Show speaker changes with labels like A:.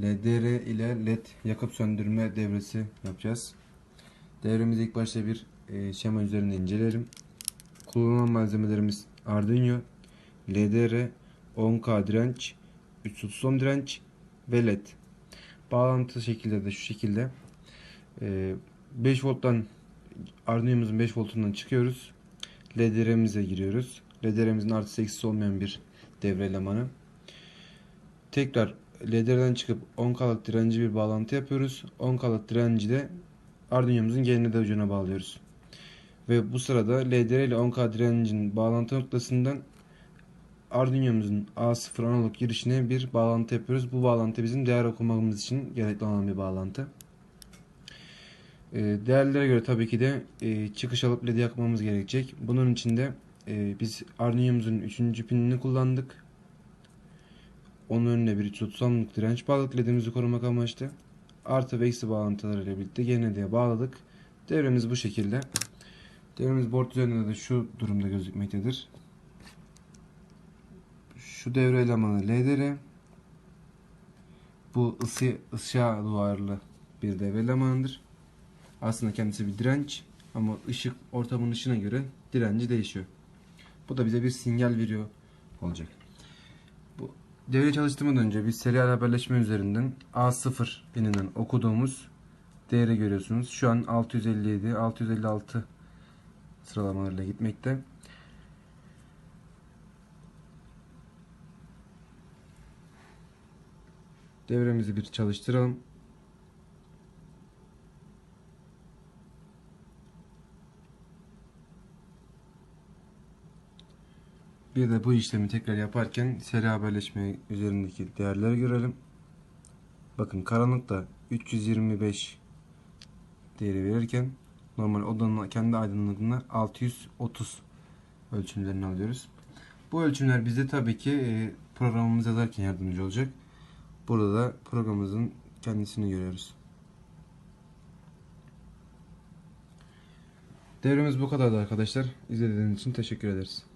A: LDR ile LED yakıp söndürme devresi yapacağız. Devremizi ilk başta bir e, şema üzerinde inceleyelim. Kullanılan malzemelerimiz Arduino, LDR, 10K direnç, 330 ohm direnç ve LED. Bağlantı şekilde de şu şekilde. E, 5 volttan Arduino'muzun 5 voltundan çıkıyoruz. LDR'mize giriyoruz. LDR'mizin artı eksisi olmayan bir devre elemanı. Tekrar LDR'den çıkıp 10 kalık direnci bir bağlantı yapıyoruz. 10 kalık direnci de Arduino'muzun GND ucuna bağlıyoruz. Ve bu sırada LDR ile 10K direncin bağlantı noktasından Arduino'muzun A0 analog girişine bir bağlantı yapıyoruz. Bu bağlantı bizim değer okumamız için gerekli olan bir bağlantı. Ee, Değerlere göre tabii ki de e, çıkış alıp LED yakmamız gerekecek. Bunun için de e, biz Arduino'muzun 3. pinini kullandık. Onun önüne bir 330 ohmluk direnç bağladık LED'imizi korumak amaçlı. Artı ve eksi bağlantılarıyla birlikte GND'ye bağladık. Devremiz bu şekilde. Devremiz board üzerinde de şu durumda gözükmektedir. Şu devre elemanı LDR. Bu ısı, ışığa duvarlı bir devre elemanıdır. Aslında kendisi bir direnç ama ışık ortamın ışığına göre direnci değişiyor. Bu da bize bir sinyal veriyor olacak. Devre çalıştırmadan önce biz serial haberleşme üzerinden A0 pininden okuduğumuz değeri görüyorsunuz. Şu an 657, 656 sıralamalarıyla gitmekte. Devremizi bir çalıştıralım. Bir de bu işlemi tekrar yaparken seri haberleşme üzerindeki değerleri görelim. Bakın karanlıkta 325 değeri verirken normal odanın kendi aydınlığında 630 ölçümlerini alıyoruz. Bu ölçümler bize tabii ki e, programımızı yazarken yardımcı olacak. Burada da programımızın kendisini görüyoruz. Devremiz bu kadardı arkadaşlar. İzlediğiniz için teşekkür ederiz.